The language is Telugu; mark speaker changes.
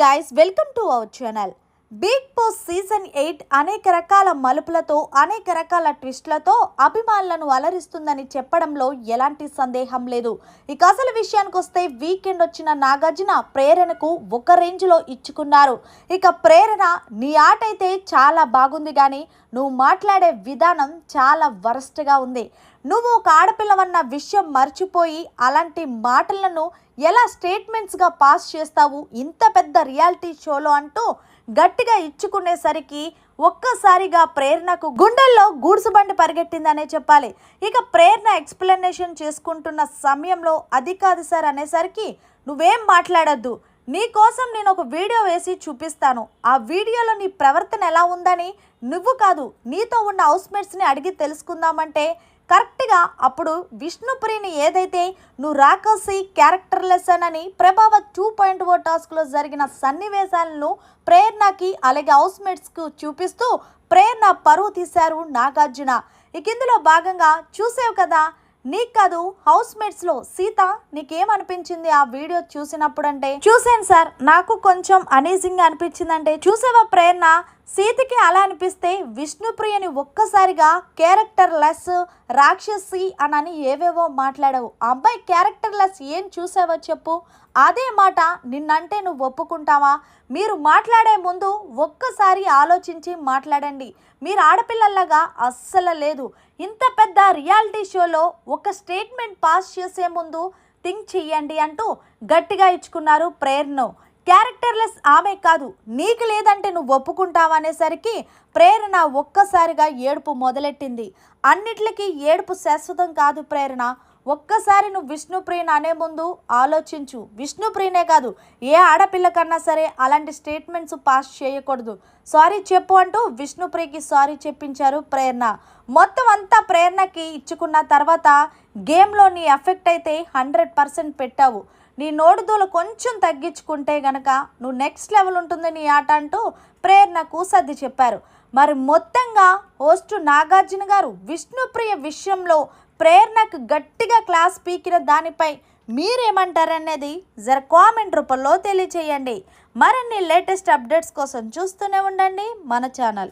Speaker 1: Guys welcome to our channel Bigg Boss season eight అనేక రకాల మలుపులతో అనేక రకాల ట్విస్ట్లతో అభిమానులను అలరిస్తుందని చెప్పడంలో ఎలాంటి సందేహం లేదు. ఇక అసలు విషయానికి వస్తే వీకెండ్ వచ్చిన నాగార్జున ప్రేరణకు ఒక రేంజ్లో ఇచ్చుకున్నారు. ఇక ప్రేరణ నీ ఆట అయితే చాలా బాగుంది కానీ నువ్వు మాట్లాడే విధానం చాలా వరస్ట్గా ఉంది. నువ్వు ఒక ఆడపిల్లవన్న విషయం మర్చిపోయి అలాంటి మాటలను ఎలా స్టేట్మెంట్స్గా పాస్ చేస్తావు? ఇంత పెద్ద రియాలిటీ షోలో అంటూ గట్టిగా ఇచ్చుకునేసరికి ఒక్కసారిగా ప్రేరణకు గుండెల్లో గూడ్సు బండి పరిగెట్టిందనే చెప్పాలి. ఇక ప్రేరణ ఎక్స్ప్లెనేషన్ చేసుకుంటున్న సమయంలో అది కాదు సార్ అనేసరికి నువ్వేం మాట్లాడద్దు. నీ కోసం నేను ఒక వీడియో వేసి చూపిస్తాను. ఆ వీడియోలో నీ ప్రవర్తన ఎలా ఉందని నువ్వు కాదు నీతో ఉన్న హౌస్మేట్స్ని అడిగి తెలుసుకుందామంటే కరెక్ట్గా అప్పుడు విష్ణుప్రియని ఏదైతే నువ్వు రాకసి క్యారెక్టర్ లెసన్ అని ప్రభావ టూ పాయింట్ ఓ టాస్క్లో జరిగిన సన్నివేశాలను ప్రేరణకి అలాగే హౌస్మేట్స్కు చూపిస్తూ ప్రేరణ పరువు తీశారు నాగార్జున. ఇక ఇందులో భాగంగా చూసావు కదా నీకు కాదు హౌస్ మేట్స్లో సీత నీకేమనిపించింది ఆ వీడియో చూసినప్పుడు అంటే చూసాను సార్ నాకు కొంచెం అనీజింగ్ అనిపించిందంటే చూసావా ప్రేరణ? సీతకి అలా అనిపిస్తే విష్ణుప్రియని ఒక్కసారిగా క్యారెక్టర్ లెస్ రాక్షసి అనని ఏవేవో మాట్లాడావు. అబ్బాయి క్యారెక్టర్ లెస్ ఏం చూసావో చెప్పు. అదే మాట నిన్నంటే నువ్వు ఒప్పుకుంటావా? మీరు మాట్లాడే ముందు ఒక్కసారి ఆలోచించి మాట్లాడండి. మీరు ఆడపిల్లల్లాగా అస్సలు లేదు. ఇంత పెద్ద రియాలిటీ షోలో ఒక స్టేట్మెంట్ పాస్ చేసే ముందు థింక్ చెయ్యండి అంటూ గట్టిగా ఇచ్చుకున్నారు ప్రేరణను క్యారెక్టర్లెస్ ఆమె కాదు నీకు లేదంటే నువ్వు ఒప్పుకుంటావా అనేసరికి ప్రేరణ ఒక్కసారిగా ఏడుపు మొదలెట్టింది. అన్నిట్లకి ఏడుపు శాశ్వతం కాదు ప్రేరణ. ఒక్కసారి నువ్వు విష్ణుప్రియను అనే ముందు ఆలోచించు. విష్ణుప్రియనే కాదు ఏ ఆడపిల్ల కన్నా సరే అలాంటి స్టేట్మెంట్స్ పాస్ చేయకూడదు. సారీ చెప్పు అంటూ విష్ణుప్రియకి సారీ చెప్పించారు ప్రేరణ. మొత్తం అంతా ప్రేరణకి ఇచ్చుకున్న తర్వాత గేమ్లో నీ ఎఫెక్ట్ అయితే హండ్రెడ్ పర్సెంట్ పెట్టావు. నీ నోడుదూలు కొంచెం తగ్గించుకుంటే గనక నువ్వు నెక్స్ట్ లెవెల్ ఉంటుంది నీ ఆట అంటూ ప్రేరణకు సర్ది చెప్పారు. మరి మొత్తంగా హోస్టు నాగార్జున గారు విష్ణుప్రియ విషయంలో ప్రేరణకు గట్టిగా క్లాస్ పీకిన దానిపై మీరేమంటారనేది జర కామెంట్ రూపంలో తెలియచేయండి. మరిన్ని లేటెస్ట్ అప్డేట్స్ కోసం చూస్తూనే ఉండండి మన ఛానల్